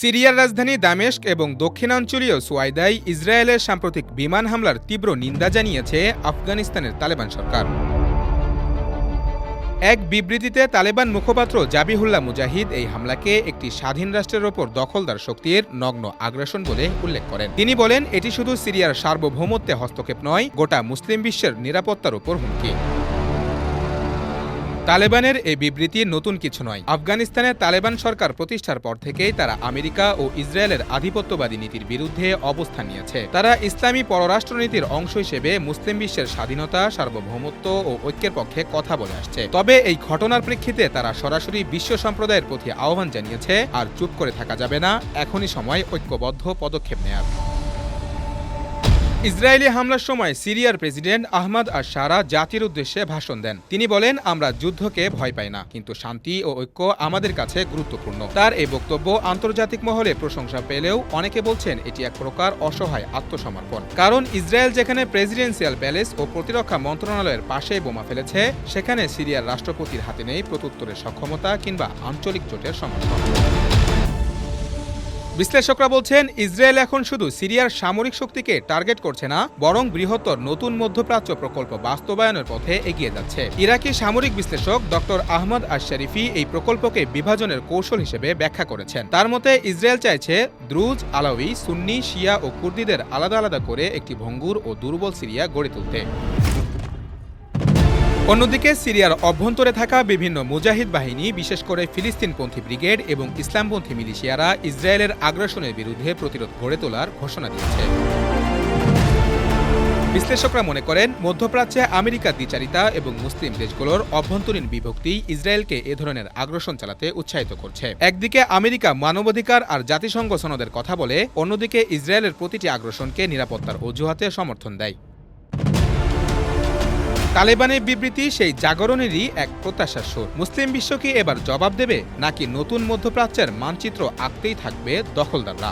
সিরিয়ার রাজধানী দামেস্ক এবং দক্ষিণাঞ্চলীয় সোয়াইদায় ইসরায়েলের সাম্প্রতিক বিমান হামলার তীব্র নিন্দা জানিয়েছে আফগানিস্তানের তালেবান সরকার। এক বিবৃতিতে তালেবান মুখপাত্র জাবিহুল্লাহ মুজাহিদ এই হামলাকে একটি স্বাধীন রাষ্ট্রের ওপর দখলদার শক্তির নগ্ন আগ্রাসন বলে উল্লেখ করেন। তিনি বলেন, এটি শুধু সিরিয়ার সার্বভৌমত্বে হস্তক্ষেপ নয়, গোটা মুসলিম বিশ্বের নিরাপত্তার ওপর হুমকি। তালেবানের এই বিবৃতি নতুন কিছু নয়। আফগানিস্তানে তালেবান সরকার প্রতিষ্ঠার পর থেকেই তারা আমেরিকা ও ইসরায়েলের আধিপত্যবাদী নীতির বিরুদ্ধে অবস্থান নিয়েছে। তারা ইসলামী পররাষ্ট্রনীতির অংশ হিসেবে মুসলিম বিশ্বের স্বাধীনতা, সার্বভৌমত্ব ও ঐক্যের পক্ষে কথা বলে আসছে। তবে এই ঘটনার প্রেক্ষিতে তারা সরাসরি বিশ্ব সম্প্রদায়ের প্রতি আহ্বান জানিয়েছে, আর চুপ করে থাকা যাবে না, এখনই সময় ঐক্যবদ্ধ পদক্ষেপ নেয়ার। ইসরায়েলি হামলার সময় সিরিয়ার প্রেসিডেন্ট আহমদ আর সারা জাতির উদ্দেশ্যে ভাষণ দেন। তিনি বলেন, আমরা যুদ্ধকে ভয় পাই না, কিন্তু শান্তি ও ঐক্য আমাদের কাছে গুরুত্বপূর্ণ। তার এই বক্তব্য আন্তর্জাতিক মহলে প্রশংসা পেলেও অনেকে বলছেন, এটি এক প্রকার অসহায় আত্মসমর্পণ। কারণ ইসরায়েল যেখানে প্রেসিডেন্সিয়াল প্যালেস ও প্রতিরক্ষা মন্ত্রণালয়ের পাশে বোমা ফেলেছে, সেখানে সিরিয়ার রাষ্ট্রপতির হাতে নেই প্রত্যুত্তরের সক্ষমতা কিংবা আঞ্চলিক জোটের সমর্থন। বিশ্লেষকরা বলছেন, ইসরায়েল এখন শুধু সিরিয়ার সামরিক শক্তিকে টার্গেট করছে না, বরং বৃহত্তর নতুন মধ্যপ্রাচ্য প্রকল্প বাস্তবায়নের পথে এগিয়ে যাচ্ছে। ইরাকি সামরিক বিশ্লেষক ডক্টর আহমদ আশারিফি এই প্রকল্পকে বিভাজনের কৌশল হিসেবে ব্যাখ্যা করেছেন। তার মতে, ইসরায়েল চাইছে দ্রুজ, আলাউই, সুন্নি, শিয়া ও কুর্দিদের আলাদা আলাদা করে একটি ভঙ্গুর ও দুর্বল সিরিয়া গড়ে তুলতে। অন্যদিকে সিরিয়ার অভ্যন্তরে থাকা বিভিন্ন মুজাহিদ বাহিনী, বিশেষ করে ফিলিস্তিনপন্থী ব্রিগেড এবং ইসলামপন্থী মিলিশিয়ারা ইসরায়েলের আগ্রাসনের বিরুদ্ধে প্রতিরোধ গড়ে তোলার ঘোষণা দিয়েছে। বিশ্লেষকরা মনে করেন, মধ্যপ্রাচ্যে আমেরিকার দ্বিচারিতা এবং মুসলিম দেশগুলোর অভ্যন্তরীণ বিভক্তি ইসরায়েলকে এ ধরনের আগ্রাসন চালাতে উৎসাহিত করছে। একদিকে আমেরিকা মানবাধিকার আর জাতিসংঘ সনদের কথা বলে, অন্যদিকে ইসরায়েলের প্রতিটি আগ্রাসনকে নিরাপত্তার অজুহাতে সমর্থন দেয়। তালেবানের বিবৃতি, সেই জাগরণেরই এক প্রত্যাশার সুর। মুসলিম বিশ্বকে এবার জবাব দেবে নাকি নতুন মধ্যপ্রাচ্যের মানচিত্র আঁকতেই থাকবে দখলদাররা।